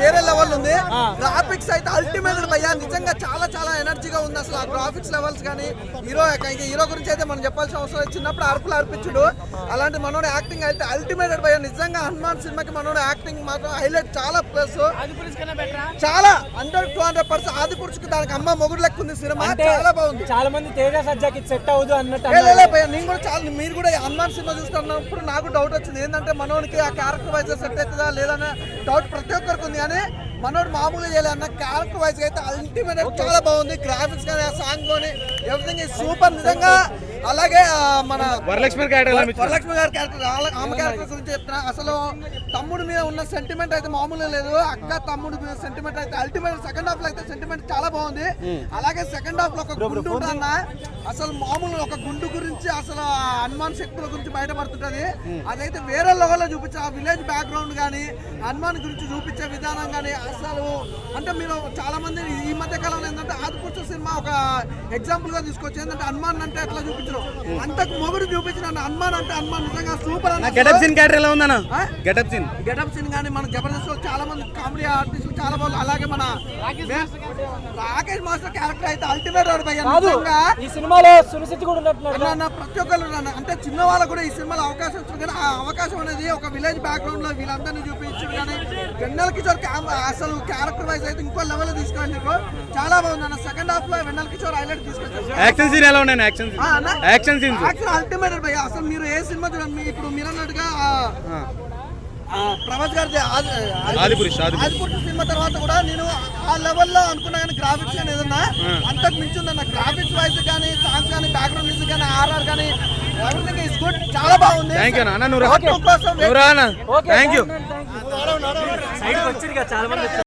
వేరే లెవెల్ ఉంది. గ్రాఫిక్స్ అయితే అల్టిమేట్ భయ్యా నిజంగా చాలా చాలా ఎనర్జీగా ఉంది అసలు ఆ గ్రాఫిక్స్ లెవెల్స్ కానీ. హీరో హీరో గురించి అయితే మనం చెప్పాల్సిన అవసరం చిన్నప్పుడు అరుపులు అర్పించుడు. అలాంటి మనోడు యాక్టింగ్ అయితే అల్టిమేట్ భయ్యా నిజంగా హనుమాన్ సినిమాకి మనోడు యాక్టింగ్ మాత్రం హైలైట్ చాలా ప్లస్ చాలా హండ్రెడ్ టూ హండ్రెడ్ పర్సెంట్ ఆది పురుషుకు దానికి అమ్మ మొగుడు లెక్క ఉంది సినిమా. చాలా బాగుంది. చాలా మంది తేజ సజ్జాకి సెట్ అవ్వదు అన్నట్టు నేను కూడా చాలా మీరు కూడా హనుమాన్ సినిమా చూస్తున్నప్పుడు నాకు డౌట్ వచ్చింది. ఏంటంటే మనోడికి ఆ క్యారెక్టర్ వైజ్ సెట్ అవుతుందా లేదనే డౌట్ ప్రతి ఒక్కరికి ఉంది. కానీ మనోడు మామూలుగా చేయలే అన్న క్యారెక్టర్ వైజ్ అయితే అల్టిమేట్ చాలా బాగుంది. గ్రాఫిక్స్ కానీ ఆ సాంగ్ కానీ ఎవ్రీథింగ్ సూపర్ నిజంగా. అలాగే మన వరలక్ష్మి క్యారెక్టర్? వరలక్ష్మి గారి క్యారెక్టర్ ఆమె క్యారెక్టర్ గురించి చెప్తున్నా. అసలు తమ్ముడు మీద ఉన్న సెంటిమెంట్ అయితే మామూలుగా లేదు. అక్క తమ్ముడు మీద సెంటిమెంట్ అయితే అల్టిమేట్ సెకండ్ హాఫ్లో అయితే సెంటిమెంట్ చాలా బాగుంది. అలాగే సెకండ్ హాఫ్లో ఒక గుండు ఉంటుందన్న అసలు మామూలు ఒక గుండు గురించి అసలు ఆ హనుమాన్ శక్తుల గురించి బయటపడుతుంటది. అదైతే వేరే లెవెల్లో చూపించే. ఆ విలేజ్ బ్యాక్గ్రౌండ్ కానీ హనుమాన్ గురించి చూపించే విధానం కానీ అసలు అంటే మీరు చాలా మంది ఈ మధ్య కాలంలో ఏంటంటే ఆదిపురుష సినిమా ఒక ఎగ్జాంపుల్గా తీసుకొచ్చి ఏంటంటే హనుమాన్ అంటే ఎట్లా చూపించరు? అంతకు మొగుడు చూపించిన హనుమాన్ అంటే హనుమాన్ నిజంగా సూపర్ గెటప్ సీన్ ఎలా ఉందన్న? గెటప్ సీన్ గెటప్ సీన్ కానీ మన జబర్దస్త్ చాలా మంది కామెడీ చాలా బాగుంది. అలాగే మన రాకేష్ మాస్టర్ క్యారెక్టర్ అయితే అల్టిమేట్ వాడు భయ్యా ఈ సినిమాలో సునిశెట్టి కూడా ఉన్నట్టున్నాడు అన్న, అన్న, ప్రతి ఒక్కరు అంటే చిన్న వాళ్ళకు కూడా ఈ సినిమాలో అవకాశం వచ్చింది. కానీ ఆ అవకాశం అనేది ఒక విలేజ్ బ్యాక్గ్రౌండ్లో వీళ్ళందరినీ చూపించారు కానీ వెన్నెల కిషోర్ అసలు క్యారెక్టర్ వైజ్ అయితే ఇంకో లెవెల్ తీసుకెళ్ళారు చాలా బాగుంది అన్న. సెకండ్ హాఫ్లో వెన్నెల కిషోర్ హైలైట్ తీసుకొచ్చారు. యాక్షన్ సీన్ ఎలా ఉన్నాయి యాక్షన్ ఆ, అన్న? Scene action scenes action ultimate భయ్య అసలు మీరు ఏ సినిమా చూడండి. ఇప్పుడు మీరు అన్నట్టుగా ప్రభాస్ గారి. ఆదిపురుష్ సినిమా తర్వాత కూడా నేను ఆ లెవెల్లో అనుకున్నా కానీ గ్రాఫిక్స్ కానీ ఏదన్నా అంతకు మించి ఉందన్న. గ్రాఫిక్స్ వైజ్ కానీ సాంగ్స్ కానీ బ్యాక్గ్రౌండ్ మ్యూజిక్ కానీ ఆర్ఆర్ కానీ ఎవ్రీథింగ్ ఇస్ గుడ్ చాలా బాగుంది. థ్యాంక్ యూ అన్న. నువ్వు రా. థ్యాంక్ చాలా మంది.